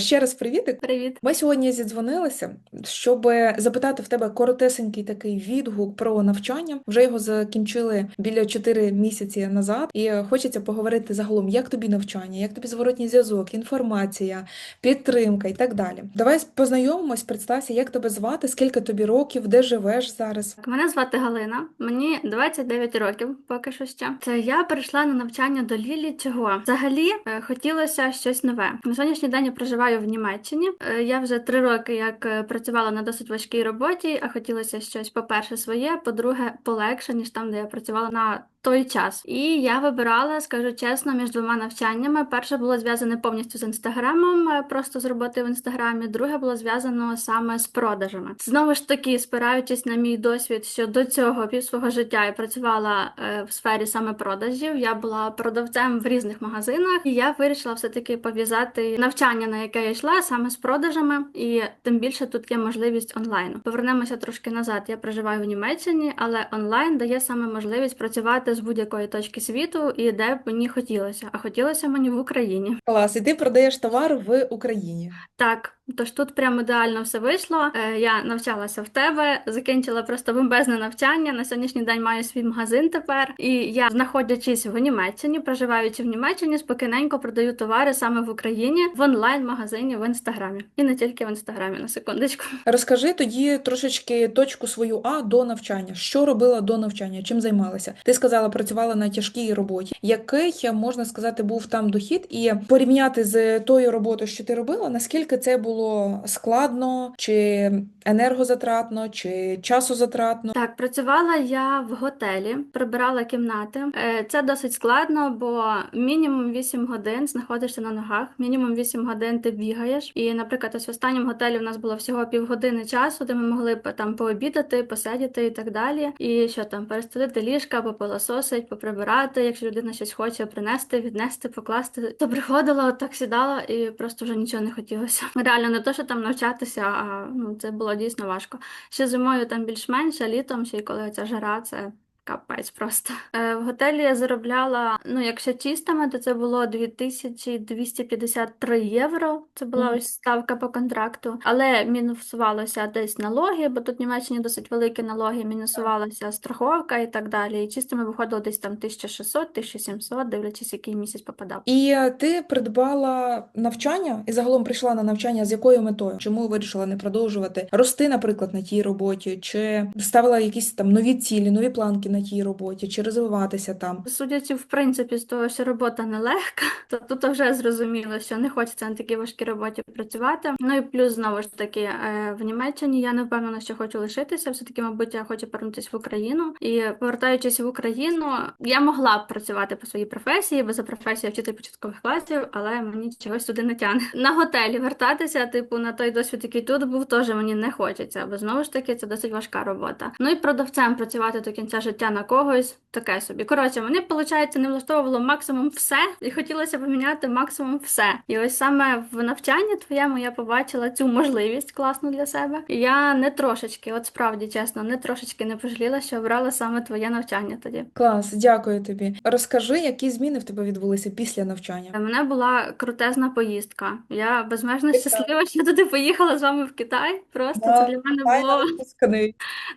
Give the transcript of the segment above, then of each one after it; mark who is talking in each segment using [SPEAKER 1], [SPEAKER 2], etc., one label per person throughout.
[SPEAKER 1] Ще раз привітик.
[SPEAKER 2] Привіт.
[SPEAKER 1] Ми сьогодні зідзвонилися, щоб запитати в тебе коротесенький такий відгук про навчання. Вже його закінчили біля 4 місяці назад, і хочеться поговорити загалом, як тобі навчання, як тобі зворотній зв'язок, інформація, підтримка і так далі. Давай познайомимось, представся, як тебе звати, скільки тобі років, де живеш зараз.
[SPEAKER 2] Мене звати Галина, мені 29 років, поки що ще. Це я прийшла на навчання до Лілі. Чого? Взагалі е, хотілося щось нове. На сьогоднішній день я проживаю в Німеччині. Е, Я вже три роки як е, працювала на досить важкій роботі, а хотілося щось, по-перше, своє, по-друге, полегше, ніж там, де я працювала на той час. І я вибирала, скажу чесно, між двома навчаннями. Перше було зв'язане повністю з інстаграмом, е, просто з роботи в інстаграмі. Друге було зв'язано саме з продажами. Знову ж таки, спираючись на мій досвід, що до цього пів свого життя я працювала е, в сфері саме продажів. Я була продавцем в різних магазинах, і я вирішила все таки пов'язати навчання, на яке я йшла, саме з продажами, і тим більше тут є можливість онлайну. Повернемося трошки назад. Я проживаю в Німеччині, але онлайн дає саме можливість працювати з будь-якої точки світу і де б мені хотілося. А хотілося мені в Україні.
[SPEAKER 1] Клас, і ти продаєш товар в Україні.
[SPEAKER 2] Так, тож тут прямо ідеально все вийшло. Е, Я навчалася в тебе, закінчила просто бомбезне навчання. На сьогоднішній день маю свій магазин тепер. І я, знаходячись в Німеччині, проживаючи в Німеччині, спокійненько продаю товари саме в Україні в онлайн-магазині в інстаграмі. І не тільки в інстаграмі, на секундочку.
[SPEAKER 1] Розкажи тоді трошечки точку свою А до навчання. Що робила до навчання? Чим займалася? Ти сказала, працювала на тяжкій роботі. Який можна сказати був там дохід, і порівняти з тою роботою, що ти робила, наскільки це було складно, чи енергозатратно, чи часозатратно?
[SPEAKER 2] Так, працювала я в готелі, прибирала кімнати. Е, Це досить складно, бо мінімум 8 годин знаходишся на ногах, мінімум 8 годин ти бігаєш. І, наприклад, ось в останньому готелі у нас було всього півгодини часу, де ми могли там пообідати, посидіти і так далі. І що там, перестелити ліжка, попилососить, поприбирати, якщо людина щось хоче принести, віднести, покласти. То приходила, так сідала і просто вже нічого не хотілося. Реально не то, що там навчатися, а ну це було дійсно важко. Ще зимою там більш-менш, літом, ще й коли ця жара, це. Капець просто. Е, в готелі я заробляла, ну, якщо чистими, то це було 2253 євро. Це була
[SPEAKER 1] Мгм.
[SPEAKER 2] ось ставка по контракту. Але мінусувалося десь налоги, бо тут в Німеччині досить великі налоги, мінусувалася страховка і так далі. І чистими виходило десь там 1600-1700, дивлячись, який місяць попадав.
[SPEAKER 1] І ти придбала навчання і загалом прийшла на навчання з якою метою? Чому вирішила не продовжувати рости, наприклад, на тій роботі, чи ставила якісь там нові цілі, нові планки на тій роботі, чи розвиватися там?
[SPEAKER 2] Судячи, в принципі, з того, що робота нелегка, то тут вже зрозуміло, що не хочеться на такій важкій роботі працювати. Ну і плюс знову ж таки е, в Німеччині я не впевнена, що хочу лишитися. Все таки, мабуть, я хочу повернутися в Україну. І повертаючись в Україну, я могла б працювати по своїй професії, бо за професію вчитель початкових класів, але мені чогось туди не тягне. На готелі вертатися, типу, на той досвід, який тут був, теж мені не хочеться, бо знову ж таки це досить важка робота. Ну і продавцем працювати до кінця життя на когось таке собі. Коротше, мені виходить, не влаштовувало максимум все, і хотілося поміняти максимум все. І ось саме в навчанні твоєму я побачила цю можливість класну для себе. І я не трошечки, от справді чесно, не трошечки не пожаліла, що обрала саме твоє навчання тоді.
[SPEAKER 1] Клас, дякую тобі. Розкажи, які зміни в тебе відбулися після навчання?
[SPEAKER 2] У мене була крутезна поїздка. Я безмежно щаслива, що туди поїхала з вами в Китай. Просто
[SPEAKER 1] Да,
[SPEAKER 2] це для мене було.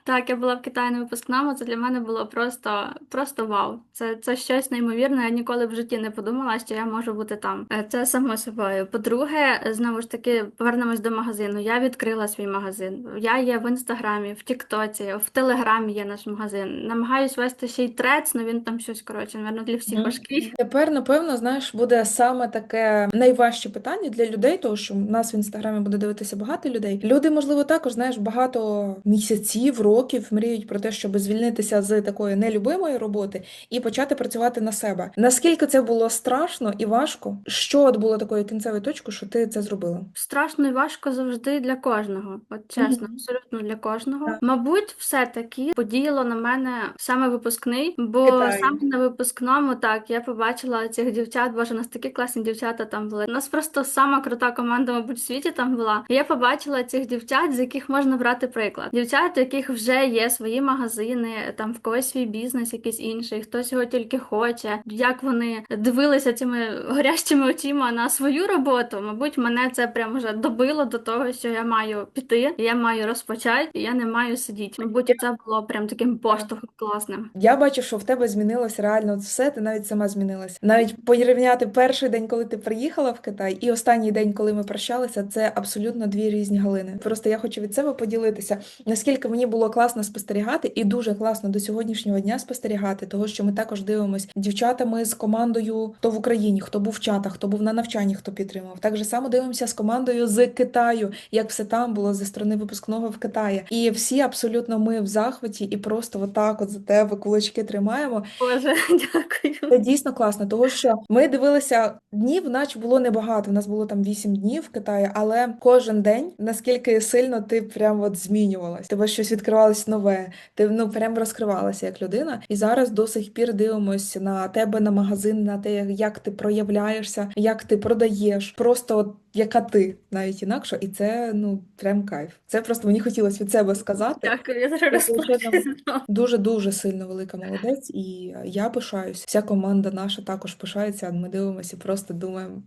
[SPEAKER 2] Так, я була в Китаї на випускному. Це для мене було просто, просто вау. Це, це щось неймовірне. Я ніколи в житті не подумала, що я можу бути там. Е, Це само собою. По-друге, знову ж таки, повернемось до магазину. Я відкрила свій магазин. Я є в інстаграмі, в Тіктоці, в Телеграмі є наш магазин. Намагаюсь вести ще й трец, але він там щось коротше, напевно, для всіх важкий.
[SPEAKER 1] Тепер, напевно, знаєш, буде саме таке найважче питання для людей, тому що нас в інстаграмі буде дивитися багато людей. Люди, можливо, також знаєш, багато місяців, років мріють про те, щоб звільнитися з такої нелюбимої роботи і почати працювати на себе. Наскільки це було страшно і важко? Що от було такою кінцевою точкою, що ти це зробила?
[SPEAKER 2] Страшно і важко завжди для кожного. От чесно,
[SPEAKER 1] Мгм.
[SPEAKER 2] абсолютно для кожного.
[SPEAKER 1] Так.
[SPEAKER 2] Мабуть, все-таки подіяло на мене саме випускний, бо
[SPEAKER 1] Китай.
[SPEAKER 2] саме на випускному так я побачила цих дівчат. Боже, у нас такі класні дівчата там були. У нас просто сама крута команда, мабуть, в світі там була. І я побачила цих дівчат, з яких можна брати приклад. Дівчат, у яких вже є свої магазини, там в когось свій бізнес, якийсь інший, хтось його тільки хоче. Як вони дивилися цими горящими очима на свою роботу, мабуть, мене це прям вже добило до того, що я маю піти, я маю розпочати, і я не маю сидіти. Мабуть, це було прям таким поштовхом класним.
[SPEAKER 1] Я бачу, що в тебе змінилось реально все, ти навіть сама змінилася. Навіть порівняти перший день, коли ти приїхала в Китай, і останній день, коли ми прощалися, це абсолютно дві різні галини. Просто я хочу від себе поділитися, наскільки мені було класно спостерігати, і дуже класно до сьогоднішнього дня спостерігати, того що ми також дивимося дівчатами з командою, хто в Україні, хто був в чатах, хто був на навчанні, хто підтримав. Так же само дивимося з командою з Китаю, як все там було зі сторони випускного в Китаї. І всі абсолютно ми в захваті, і просто отак, от за тебе кулачки тримаємо.
[SPEAKER 2] Боже, дякую.
[SPEAKER 1] Це дійсно класно, тому що ми дивилися днів, наче було небагато. У нас було там 8 днів в Китаї, але кожен день наскільки сильно ти прям от змінювалась, тебе щось відкривалось нове, ти ну прям розкривалася як людина. І зараз до сих пір дивимося на тебе, на магазин, на те, як ти проявляєшся, як ти продаєш, просто от яка ти, навіть інакше, і це ну прям кайф. Це просто мені хотілося від себе сказати.
[SPEAKER 2] Дякую, я зараз розплачуся.
[SPEAKER 1] Дуже дуже сильно велика молодець, і я пишаюсь. Вся команда наша також пишається. Ми дивимося, просто думаємо.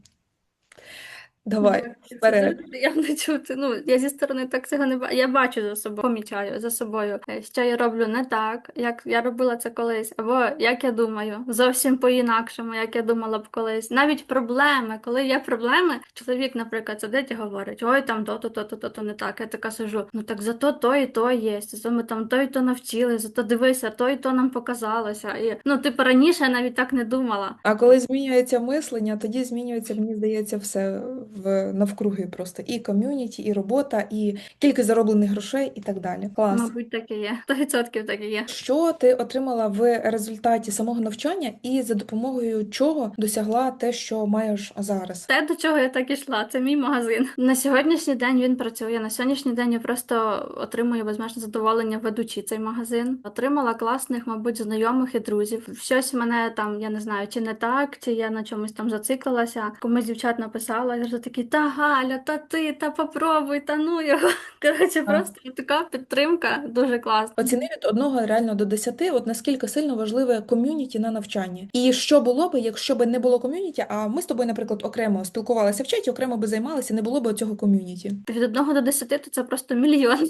[SPEAKER 1] Давай,
[SPEAKER 2] Дякую, це
[SPEAKER 1] вперед.
[SPEAKER 2] дуже приємно чути. Ну, я зі сторони так цього не бачу. Я бачу за собою, помічаю за собою, е, що я роблю не так, як я робила це колись, або як я думаю, зовсім по-інакшому, як я думала б колись. Навіть проблеми, коли є проблеми, чоловік, наприклад, сидить і говорить: ой, там то-то, то-то, то-то не так. Я така сижу. Ну так зато то і то є. Зато ми там то і то навчили, зато дивися, то і то нам показалося. І ну, типу, раніше я навіть так не думала.
[SPEAKER 1] А коли змінюється мислення, тоді змінюється, мені здається, все в навкруги просто і ком'юніті, і робота, і кількість зароблених грошей, і так далі. Клас.
[SPEAKER 2] Мабуть, так і є. 100% так і є.
[SPEAKER 1] Що ти отримала в результаті самого навчання, і за допомогою чого досягла те, що маєш зараз?
[SPEAKER 2] Те, до чого я так ішла, це мій магазин. На сьогоднішній день він працює. На сьогоднішній день я просто отримую безмежне задоволення, ведучи цей магазин. Отримала класних, мабуть, знайомих і друзів. Щось мене там, я не знаю, чи не так, чи я на чомусь там зациклилася. Комусь дівчат написала, такі, та Галя, та ти, та попробуй, та ну його. Коротше, просто така підтримка дуже класна.
[SPEAKER 1] Оціни від 1 реально до 10, от наскільки сильно важливе ком'юніті на навчанні. І що було би, якщо б не було ком'юніті, а ми з тобою, наприклад, окремо спілкувалися в чаті, окремо би займалися, не було б цього ком'юніті.
[SPEAKER 2] Від 1 до 10 то це просто мільйон.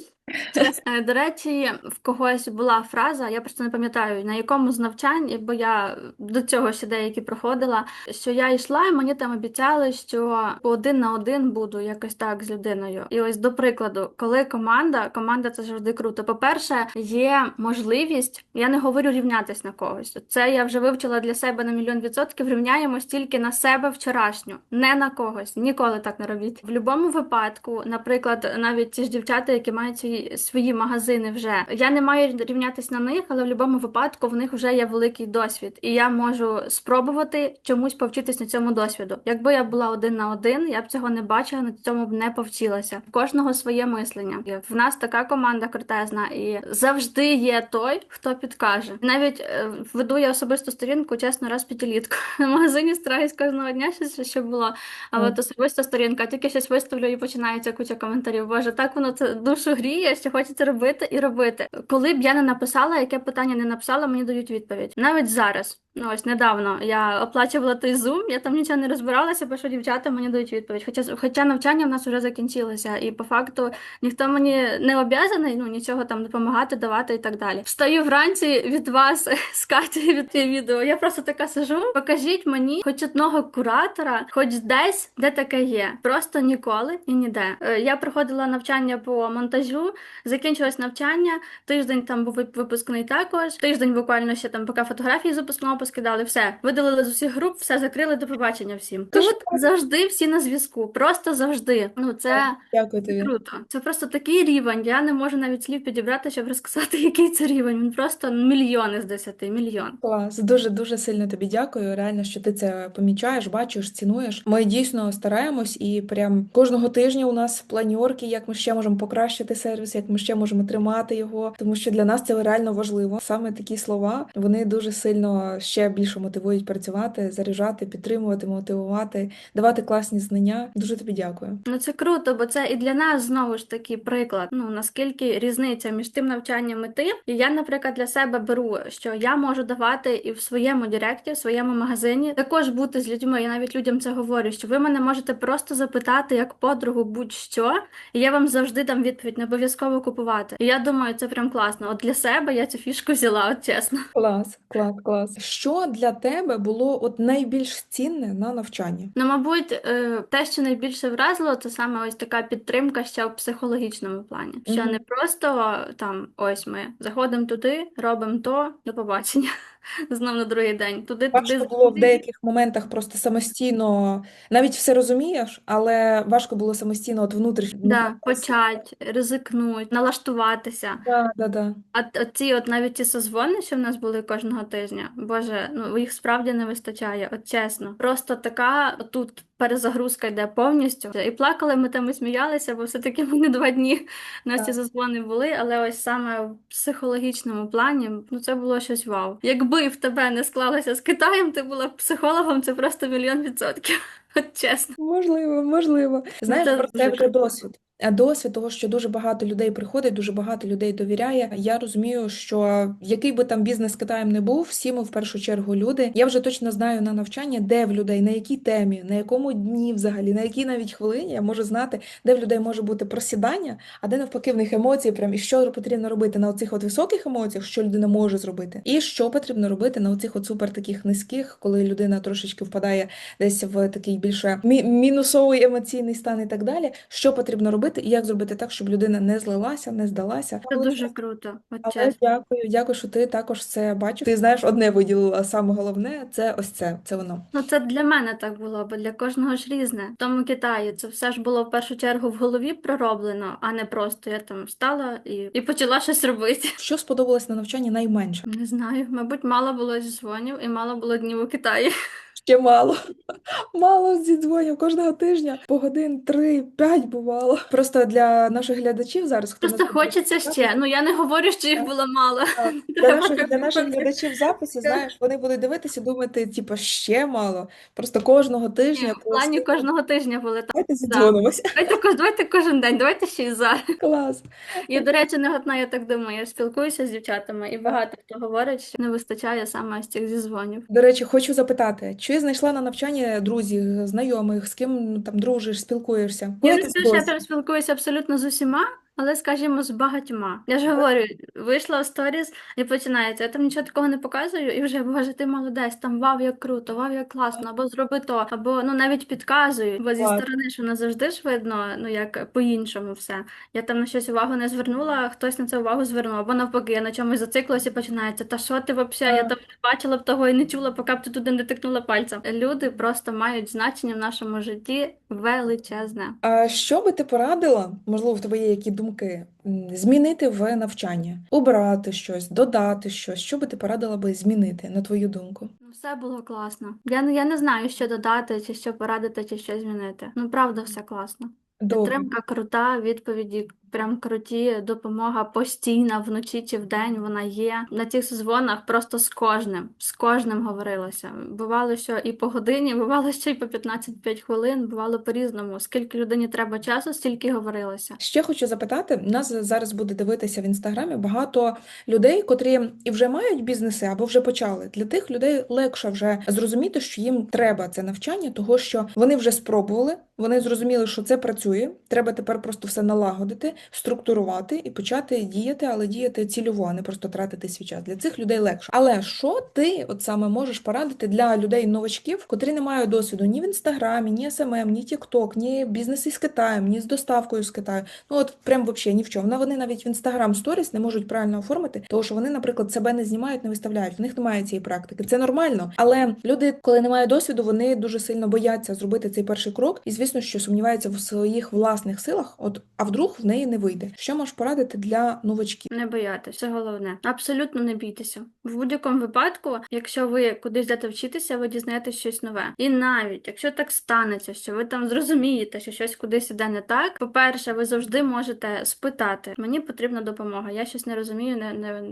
[SPEAKER 2] Е, До речі, в когось була фраза, я просто не пам'ятаю, на якому з навчань, бо я до цього ще деякі проходила, що я йшла, і мені там обіцяли, що один на один буду якось так з людиною. І ось до прикладу, коли команда, команда це завжди круто. По-перше, є можливість, я не говорю рівнятись на когось. Це я вже вивчила для себе на мільйон відсотків. Рівняємось тільки на себе вчорашню, не на когось. Ніколи так не робіть. В будь-якому випадку, наприклад, навіть ті ж дівчата, які мають свої, свої магазини вже. Я не маю рівнятись на них, але в будь-якому випадку в них вже є великий досвід, і я можу спробувати чомусь повчитись на цьому досвіду. Якби я була один на один, я б цього не бачила, на цьому б не повчилася. В кожного своє мислення. В нас така команда крутезна, і завжди є той, хто підкаже. Навіть е, веду я особисту сторінку, чесно, раз п'ятилітку. В магазині стараюсь кожного дня щось щоб було. А
[SPEAKER 1] Так.
[SPEAKER 2] от особиста сторінка, тільки щось виставлю і починається куча коментарів. Боже, так воно це душу гріє, що хочеться робити і робити. Коли б я не написала, яке питання не написала, мені дають відповідь. Навіть зараз. Ну ось недавно я оплачувала той Zoom, я там нічого не розбиралася, бо що дівчата мені дають відповідь. Хоча хоча навчання в нас вже закінчилося, і по факту ніхто мені не обов'язаний ну нічого там допомагати, давати і так далі. Встаю вранці від вас з Каті від відео. Я просто така сижу. Покажіть мені хоч одного куратора, хоч десь, де таке є. Просто ніколи і ніде. Е, Я проходила навчання по монтажу, закінчилось навчання. Тиждень там був випускний також. Тиждень буквально ще там, поки фотографії з випускного поскидали, все видалили з усіх груп, все закрили до побачення всім. Тут завжди всі на зв'язку, просто завжди. Ну це.
[SPEAKER 1] Дякую тобі.
[SPEAKER 2] круто. Це просто такий рівень. Я не можу навіть слів підібрати, щоб розказати, який це рівень. Він просто мільйони з десяти, мільйон.
[SPEAKER 1] Клас, дуже дуже сильно тобі дякую. Реально, що ти це помічаєш, бачиш, цінуєш. Ми дійсно стараємось, і прям кожного тижня у нас планьорки, як ми ще можемо покращити сервіс, як ми ще можемо тримати його. Тому що для нас це реально важливо. Саме такі слова вони дуже сильно ще більше мотивують працювати, заряджати, підтримувати, мотивувати, давати класні знання. Дуже тобі дякую.
[SPEAKER 2] Ну це круто, бо це і для нас знову ж таки приклад. Ну наскільки різниця між тим навчанням і тим. І я, наприклад, для себе беру, що я можу давати і в своєму директі, в своєму магазині, також бути з людьми. Я навіть людям це говорю, що ви мене можете просто запитати як подругу будь-що, і я вам завжди дам відповідь, не обов'язково купувати. І я думаю, це прям класно. От для себе я цю фішку взяла, от чесно.
[SPEAKER 1] Клас, клас, клас. Що для тебе було от найбільш цінне на навчанні?
[SPEAKER 2] Ну, мабуть, е, те, що найбільше вразило, це саме ось така підтримка ще в психологічному плані. Що
[SPEAKER 1] Мгм.
[SPEAKER 2] не просто там ось ми заходимо туди, робимо то, до побачення. Знов на другий день. Туди, туди,
[SPEAKER 1] Важко було в деяких моментах просто самостійно, навіть все розумієш, але важко було самостійно от внутрішньо.
[SPEAKER 2] Да, почать, ризикнуть, налаштуватися.
[SPEAKER 1] Да, да, да.
[SPEAKER 2] А т- оці от навіть ті созвони, що в нас були кожного тижня, боже, ну їх справді не вистачає, от чесно. Просто така тут перезагрузка йде повністю. І плакали ми там і сміялися, бо все-таки ми не два дні у нас ці зазвони були, але ось саме в психологічному плані, ну це було щось вау. Якби в тебе не склалося з Китаєм, ти була б психологом, це просто мільйон відсотків. От чесно.
[SPEAKER 1] Можливо, можливо. Знаєш,
[SPEAKER 2] це
[SPEAKER 1] про це вже досвід. А досвід того, що дуже багато людей приходить, дуже багато людей довіряє. Я розумію, що який би там бізнес Китаєм не був, всі ми в першу чергу люди. Я вже точно знаю на навчання, де в людей, на якій темі, на якому дні взагалі, на якій навіть хвилині я можу знати, де в людей може бути просідання, а де навпаки в них емоції, прям і що потрібно робити на оцих от високих емоціях, що людина може зробити, і що потрібно робити на оцих от супер таких низьких, коли людина трошечки впадає десь в такий більше мі- мінусовий емоційний стан і так далі. Що потрібно робити, і як зробити так, щоб людина не злилася, не здалася.
[SPEAKER 2] Це дуже круто. От
[SPEAKER 1] але
[SPEAKER 2] чесно.
[SPEAKER 1] дякую, дякую, що ти також це бачиш. Ти знаєш, одне виділила саме головне це ось це. Це воно.
[SPEAKER 2] Ну, це для мене так було, бо для кожного ж різне. В тому Китаї це все ж було в першу чергу в голові пророблено, а не просто я там встала і, і почала щось робити.
[SPEAKER 1] Що сподобалось на навчанні найменше?
[SPEAKER 2] Не знаю, мабуть, мало було зі дзвонів і мало було днів у Китаї.
[SPEAKER 1] Ще мало. Мало зідзвонів кожного тижня по годин три, п'ять бувало. Просто для наших глядачів зараз хто
[SPEAKER 2] Просто хочеться
[SPEAKER 1] слухати,
[SPEAKER 2] ще. Ну я не говорю, що їх було мало.
[SPEAKER 1] Для наших, для наших глядачів записі, знаєш, вони будуть дивитися думати, типу, ще мало. Просто кожного
[SPEAKER 2] Ні,
[SPEAKER 1] тижня
[SPEAKER 2] в плані
[SPEAKER 1] просто
[SPEAKER 2] кожного тижня були так.
[SPEAKER 1] давайте зідзвонимося.
[SPEAKER 2] Давайте, давайте кожен день, давайте ще й зараз.
[SPEAKER 1] Клас.
[SPEAKER 2] І, до речі, не одна, я так думаю. Я спілкуюся з дівчатами, і багато хто говорить, що не вистачає саме ось цих зізвонів.
[SPEAKER 1] До речі, хочу запитати, чи знайшла на навчання друзів, знайомих, з ким ну, там дружиш, спілкуєшся?
[SPEAKER 2] Я
[SPEAKER 1] Коли ти
[SPEAKER 2] я там спілкуюся абсолютно з усіма, але, скажімо, з багатьма. Я ж говорю, вийшла в сторіс і починається. Я там нічого такого не показую, і вже, боже, ти молодець, там вау, як круто, вау, як класно, або зроби то, або ну навіть підказую, бо зі сторони ж воно завжди ж видно, ну як по-іншому все. Я там на щось увагу не звернула, хтось на це увагу звернув, або навпаки, я на чомусь зациклилась і починається. Та що ти взагалі? Я там не бачила б того і не чула, поки б ти туди не тикнула пальцем. Люди просто мають значення в нашому житті величезне.
[SPEAKER 1] А що би ти порадила, можливо, в тебе є які думки, м, змінити в навчанні, обрати щось, додати щось? Що би ти порадила би змінити, на твою думку?
[SPEAKER 2] Ну, все було класно. Я, не- я не знаю, що додати, чи що порадити, чи що змінити. Ну, правда, все класно.
[SPEAKER 1] Добре.
[SPEAKER 2] Підтримка крута, відповіді прям круті, допомога постійна вночі чи вдень вона є. На цих дзвонах просто з кожним, з кожним говорилося. Бувало, що і по годині, бувало, що і по 15-5 хвилин, бувало по-різному. Скільки людині треба часу, стільки говорилося.
[SPEAKER 1] Ще хочу запитати, нас зараз буде дивитися в інстаграмі багато людей, котрі і вже мають бізнеси або вже почали. Для тих людей легше вже зрозуміти, що їм треба це навчання, того що вони вже спробували, вони зрозуміли, що це працює. Треба тепер просто все налагодити, структурувати і почати діяти, але діяти цільово, а не просто тратити свій час. Для цих людей легше. Але що ти от саме можеш порадити для людей новачків, котрі не мають досвіду ні в інстаграмі, ні СММ, ні Тікток, ні бізнесі з Китаєм, ні з доставкою з Китаю. Ну от прям вообще ні в чому. Вони навіть в інстаграм сторіс не можуть правильно оформити, тому що вони, наприклад, себе не знімають, не виставляють. В них немає цієї практики. Це нормально. Але люди, коли не мають досвіду, вони дуже сильно бояться зробити цей перший крок, і звісно, що сумніваються в своїх власних силах. От а вдруг в неї неї не вийде. Що можеш порадити для новачків?
[SPEAKER 2] Не боятися, це головне. Абсолютно не бійтеся. В будь-якому випадку, якщо ви кудись йдете вчитися, ви дізнаєтесь щось нове. І навіть якщо так станеться, що ви там зрозумієте, що щось кудись іде не так. По-перше, ви завжди можете спитати: мені потрібна допомога. Я щось не розумію, не, не,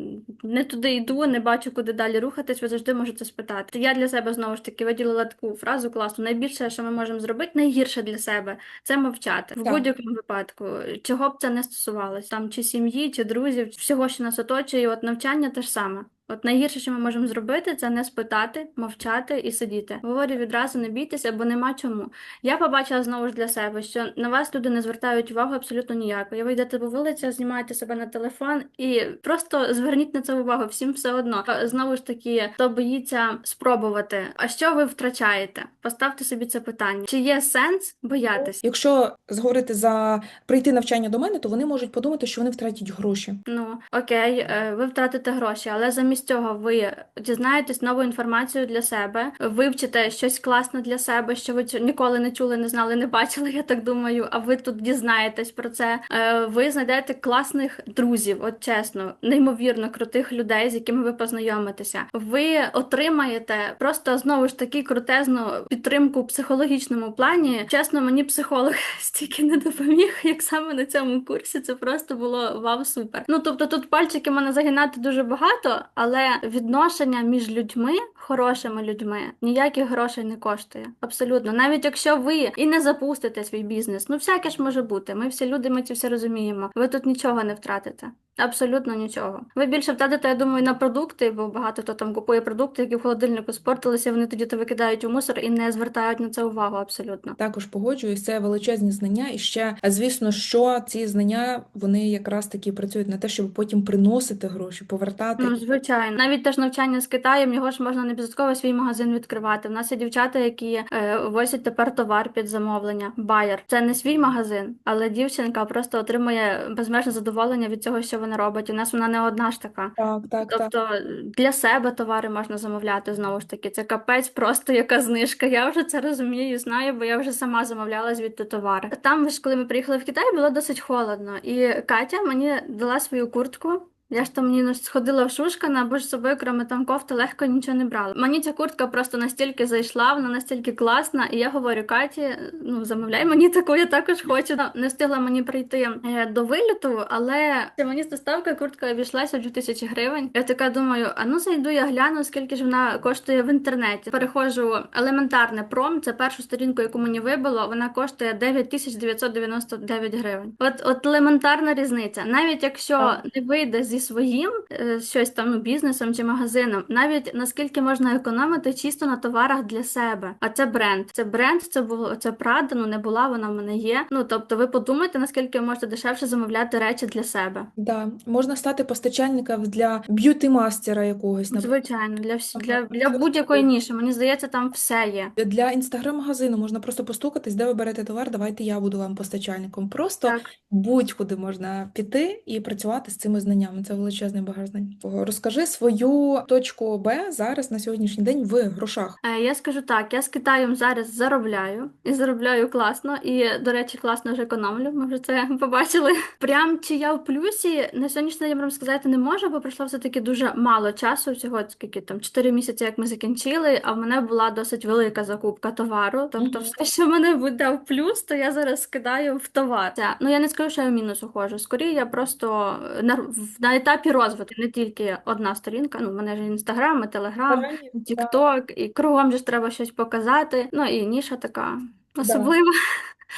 [SPEAKER 2] не туди йду, не бачу, куди далі рухатись. Ви завжди можете спитати. Я для себе знову ж таки виділила таку фразу класну. Найбільше, що ми можемо зробити, найгірше для себе це мовчати в
[SPEAKER 1] Так.
[SPEAKER 2] будь-якому випадку, чого б це не стосувалось, там чи сім'ї, чи друзів, всього, що нас оточує, от навчання те ж саме. От найгірше, що ми можемо зробити, це не спитати, мовчати і сидіти. Говорю відразу, не бійтеся, бо нема чому. Я побачила знову ж для себе, що на вас люди не звертають увагу абсолютно ніякої. Ви йдете по вулиці, знімаєте себе на телефон і просто зверніть на це увагу, всім все одно. Знову ж таки, хто боїться спробувати. А що ви втрачаєте? Поставте собі це питання: чи є сенс боятися?
[SPEAKER 1] Якщо зговорити за прийти навчання до мене, то вони можуть подумати, що вони втратять гроші.
[SPEAKER 2] Ну окей, е, ви втратите гроші, але замість цього ви дізнаєтесь нову інформацію для себе, вивчите щось класне для себе, що ви ніколи не чули, не знали, не бачили. Я так думаю. А ви тут дізнаєтесь про це. Е, Ви знайдете класних друзів, от чесно, неймовірно крутих людей, з якими ви познайомитеся. Ви отримаєте просто знову ж таки крутезну підтримку в психологічному плані. Чесно, мені психолог стільки не допоміг, як саме на цьому курсі. Це просто було вау супер. Ну тобто тут пальчики мене загинати дуже багато, але відношення між людьми, хорошими людьми, ніяких грошей не коштує. Абсолютно, навіть якщо ви і не запустите свій бізнес, ну всяке ж може бути. Ми всі люди, ми це все розуміємо. Ви тут нічого не втратите. Абсолютно нічого. Ви більше втратите, я думаю, на продукти, бо багато хто там купує продукти, які в холодильнику спортилися, вони тоді то викидають у мусор і не звертають на це увагу абсолютно.
[SPEAKER 1] Також погоджуюсь, це величезні знання, і ще звісно, що ці знання вони якраз таки працюють на те, щоб потім приносити гроші, повертати.
[SPEAKER 2] Ну, звичайно, навіть теж навчання з Китаєм, його ж можна не обов'язково свій магазин відкривати. У нас є дівчата, які е, возять тепер товар під замовлення. Байер. Це не свій магазин, але дівчинка просто отримує безмежне задоволення від цього, що вона робить. У нас вона не одна ж така.
[SPEAKER 1] Так, так, так.
[SPEAKER 2] Тобто для себе товари можна замовляти знову ж таки. Це капець, просто яка знижка. Я вже це розумію, знаю, бо я вже сама замовляла звідти товари. Там коли ми приїхали в Китай, було досить холодно. І Катя мені дала свою куртку. Я ж там ні сходила в Шушкана, бо ж з собою, крім там кофти, легко нічого не брала. Мені ця куртка просто настільки зайшла, вона настільки класна, і я говорю Каті, ну замовляй мені таку, я також хочу. Не встигла мені прийти е, до виліту, але мені з доставкою куртка обійшлася в 2000 гривень. Я така думаю, а ну зайду, я гляну, скільки ж вона коштує в інтернеті. Переходжу елементарне пром, це першу сторінку, яку мені вибило, вона коштує 9999 гривень. От, от елементарна різниця. Навіть якщо
[SPEAKER 1] Так.
[SPEAKER 2] не вийде зі своїм е, щось там бізнесом чи магазином, навіть наскільки можна економити чисто на товарах для себе. А це бренд. Це бренд, це було це Prada, ну не була, вона в мене є. Ну тобто, ви подумайте, наскільки ви можете дешевше замовляти речі для себе.
[SPEAKER 1] Да. Можна стати постачальником для б'юті-мастера якогось, наприклад.
[SPEAKER 2] Звичайно, для всі для, для будь-якої ніші. Мені здається, там все є.
[SPEAKER 1] Для інстаграм-магазину можна просто постукатись, де ви берете товар, давайте я буду вам постачальником. Просто
[SPEAKER 2] Так.
[SPEAKER 1] будь-куди можна піти і працювати з цими знаннями. Це величезний багаж знань. Розкажи свою точку Б зараз на сьогоднішній день в грошах.
[SPEAKER 2] Е, Я скажу так, я з Китаєм зараз заробляю і заробляю класно, і, до речі, класно вже економлю. Ми вже це побачили. Прям чи я в плюсі на сьогоднішній день вам сказати не можу, бо пройшло все-таки дуже мало часу. Всього скільки там 4 місяці, як ми закінчили. А в мене була досить велика закупка товару. Тобто, все, що мене буде в плюс, то я зараз скидаю в товар. Це, ну я не скажу, що я в мінус ухожу. Скоріше я просто на, в- на етапі розвитку, не тільки одна сторінка. Ну, в мене ж інстаграм, і телеграм. Тік-ток, і кругом же ж треба щось показати. Ну і ніша така особлива.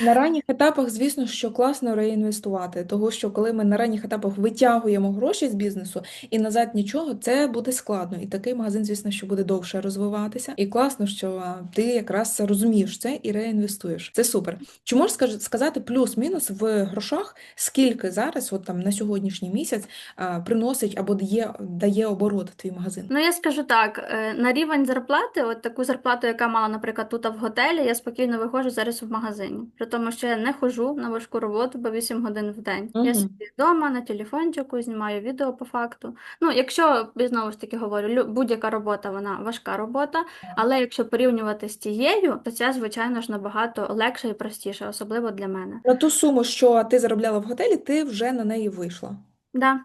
[SPEAKER 1] На ранніх етапах, звісно, що класно реінвестувати, того що коли ми на ранніх етапах витягуємо гроші з бізнесу і назад нічого, це буде складно. І такий магазин, звісно, що буде довше розвиватися. І класно, що ти якраз розумієш це і реінвестуєш. Це супер. Чи можеш сказати плюс-мінус в грошах, скільки зараз, от там на сьогоднішній місяць, приносить або дає, дає оборот твій магазин?
[SPEAKER 2] Ну я скажу так: е, на рівень зарплати, от таку зарплату, яка мала, наприклад, тут в готелі, я спокійно виходжу зараз в магазині. При тому, що я не ходжу на важку роботу по 8 годин в день.
[SPEAKER 1] Мгм.
[SPEAKER 2] Я собі вдома на телефончику знімаю відео по факту. Ну, якщо я знову ж таки говорю, будь-яка робота вона важка робота, але якщо порівнювати з тією, то ця, звичайно ж, набагато легша і простіша, особливо для мене.
[SPEAKER 1] На ту суму, що ти заробляла в готелі, ти вже на неї вийшла.
[SPEAKER 2] Да,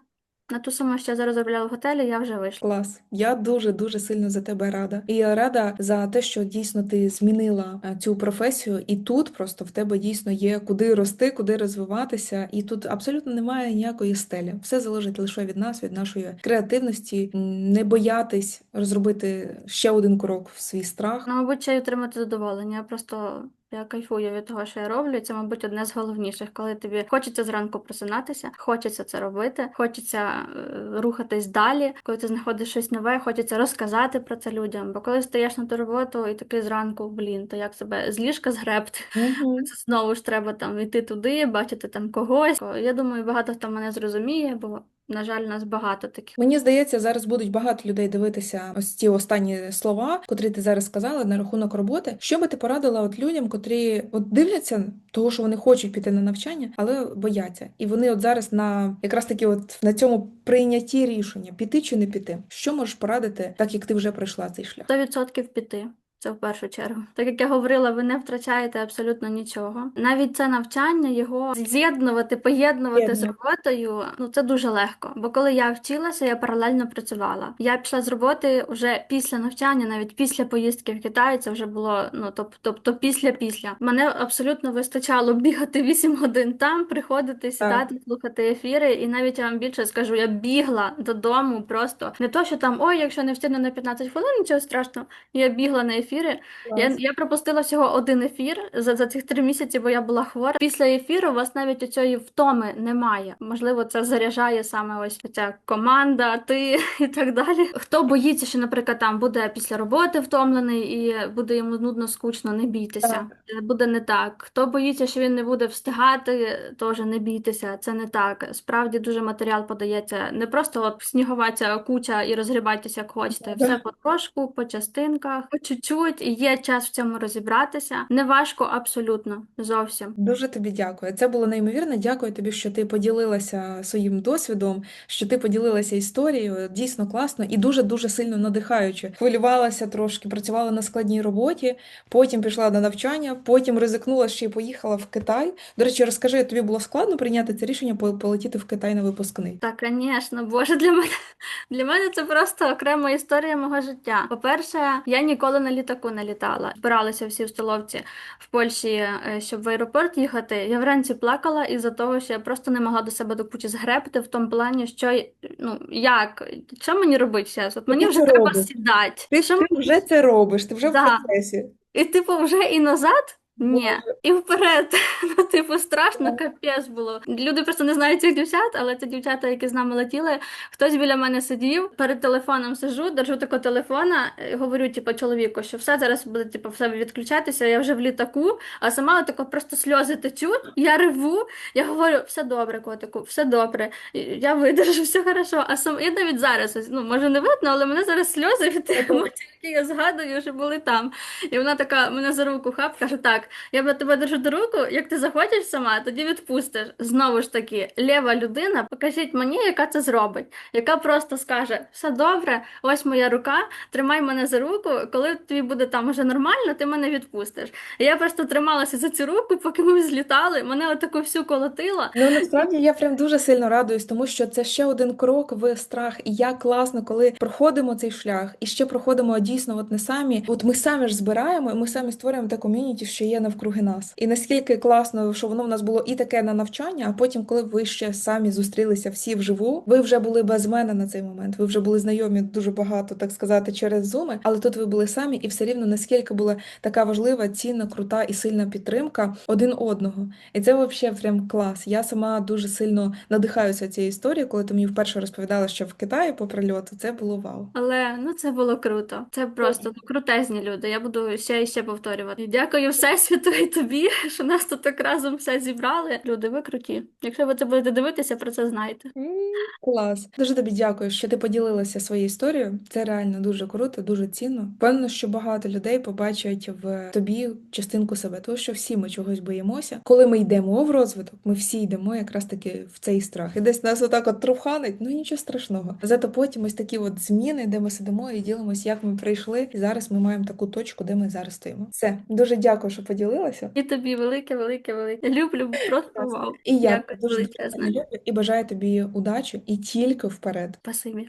[SPEAKER 2] на ту суму, що я зараз заробляла в готелі, я вже вийшла.
[SPEAKER 1] Клас. Я дуже дуже сильно за тебе рада. І я рада за те, що дійсно ти змінила е, цю професію, і тут просто в тебе дійсно є куди рости, куди розвиватися, і тут абсолютно немає ніякої стелі. Все залежить лише від нас, від нашої креативності, не боятись розробити ще один крок в свій страх.
[SPEAKER 2] Ну, мабуть, ще й отримати задоволення. Я просто я кайфую від того, що я роблю. Це, мабуть, одне з головніших, коли тобі хочеться зранку просинатися, хочеться це робити, хочеться е, рухатись далі. Коли ти знаходиш щось нове, хочеться розказати про це людям. Бо коли стаєш на ту роботу і такий зранку, блін, то як себе з ліжка згребти?
[SPEAKER 1] Мгм.
[SPEAKER 2] Це знову ж треба там йти туди, бачити там когось. Я думаю, багато хто мене зрозуміє, бо, на жаль, нас багато таких.
[SPEAKER 1] Мені здається, зараз будуть багато людей дивитися ось ці останні слова, котрі ти зараз сказала на рахунок роботи. Що би ти порадила от людям, котрі от дивляться того, що вони хочуть піти на навчання, але бояться, і вони от зараз на якраз таки, от на цьому прийнятті рішення піти чи не піти. Що можеш порадити, так як ти вже пройшла цей шлях?
[SPEAKER 2] 100% піти. Це в першу чергу. Так як я говорила, ви не втрачаєте абсолютно нічого. Навіть це навчання його з'єднувати, поєднувати з роботою. Ну це дуже легко. Бо коли я вчилася, я паралельно працювала. Я пішла з роботи вже після навчання, навіть після поїздки в Китай. Це вже було ну тоб- тобто після після. Мене абсолютно вистачало бігати 8 годин там, приходити, сідати, слухати ефіри. І навіть я вам більше скажу, я бігла додому просто не то, що там ой, якщо не встигну на 15 хвилин, нічого страшного. Я бігла на ефіри. Я, я пропустила всього один ефір за, за цих три місяці, бо я була хвора. Після ефіру у вас навіть цієї втоми немає. Можливо, це заряджає саме ось ця команда, ти і так далі. Хто боїться, що, наприклад, там буде після роботи втомлений і буде йому нудно, скучно, не бійтеся. Е, Буде не так. Хто боїться, що він не буде встигати, теж не бійтеся. Це не так. Справді дуже матеріал подається не просто от снігова ця куча і розгрібайтеся, як хочете. Все потрошку, по частинках, по чуть-чуть, і є час в цьому розібратися. Не важко абсолютно зовсім.
[SPEAKER 1] Дуже тобі дякую. Це було неймовірно. Дякую тобі, що ти поділилася своїм досвідом, що ти поділилася історією. Дійсно класно і дуже дуже сильно надихаюче. Хвилювалася трошки, працювала на складній роботі, потім пішла на навчання, потім ризикнула ще й поїхала в Китай. До речі, розкажи, тобі було складно прийняти це рішення полетіти в Китай на випускний?
[SPEAKER 2] Так, звісно, боже, для мене для мене це просто окрема історія мого життя. По-перше, я ніколи на літаку не літала. Збиралися всі в столовці в Польщі, е, щоб в аеропорт їхати. Я вранці плакала із-за того, що я просто не могла до себе до кучі згребти в тому плані, що ну як, що мені робити зараз? От мені
[SPEAKER 1] ти
[SPEAKER 2] вже треба
[SPEAKER 1] робиш.
[SPEAKER 2] сідати.
[SPEAKER 1] Ти,
[SPEAKER 2] Що
[SPEAKER 1] ти вже це робиш, ти вже в процесі.
[SPEAKER 2] І типу, вже і назад? Ні, і вперед. Ну, типу, страшно, капець було. Люди просто не знають цих дівчат, але це дівчата, які з нами летіли. Хтось біля мене сидів, перед телефоном сижу, держу такого телефона, е, говорю, типу, чоловіку, що все зараз буде типу, все відключатися, я вже в літаку, а сама тако просто сльози течуть, я реву, я говорю, все добре, котику, все добре, я видержу, все хорошо. А сам я навіть зараз, ну може не видно, але мене зараз сльози від тих емоцій, я згадую, що були там. І вона така мене за руку хап, каже: так, я тебе держу до руку, як ти захочеш сама, тоді відпустиш. Знову ж таки, лєва людина, покажіть мені, яка це зробить, яка просто скаже: все добре, ось моя рука, тримай мене за руку. Коли тобі буде там уже нормально, ти мене відпустиш. І я просто трималася за цю руку, поки ми злітали, мене отаку всю колотило.
[SPEAKER 1] Ну насправді я прям дуже сильно радуюсь, тому що це ще один крок в страх. І як класно, коли проходимо цей шлях, і ще проходимо дійсно, от не самі. От ми самі ж збираємо, і ми самі створюємо те ком'юніті, що є навкруги нас. І наскільки класно, що воно в нас було і таке на навчання, а потім, коли ви ще самі зустрілися всі вживу, ви вже були без мене на цей момент. Ви вже були знайомі дуже багато, так сказати, через зуми, але тут ви були самі, і все рівно наскільки була така важлива, цінна, крута і сильна підтримка один одного. І це взагалі прям клас. Я сама дуже сильно надихаюся цією історією, коли ти мені вперше розповідала, що в Китаї по прильоту це було вау.
[SPEAKER 2] Але ну це було круто. Це просто ну, крутезні люди. Я буду ще і ще повторювати. Дякую, всесвіт. Всесвіту і тобі, що нас тут так разом все зібрали. Люди, ви круті. Якщо ви це будете дивитися, про це знайте.
[SPEAKER 1] Клас. Дуже тобі дякую, що ти поділилася своєю історією. Це реально дуже круто, дуже цінно. Впевнено, що багато людей побачать в тобі частинку себе, тому що всі ми чогось боїмося. Коли ми йдемо в розвиток, ми всі йдемо якраз таки в цей страх. І десь нас отак от труханить, ну нічого страшного. Зато потім ось такі от зміни, де ми сидимо і ділимося, як ми прийшли. І зараз ми маємо таку точку, де ми зараз стоїмо. Все, дуже дякую, що поділилася.
[SPEAKER 2] І тобі велике, велике, велике. Люблю просто вау.
[SPEAKER 1] І я дуже
[SPEAKER 2] величезне.
[SPEAKER 1] люблю і бажаю тобі удачі і тільки вперед.
[SPEAKER 2] Спасибі.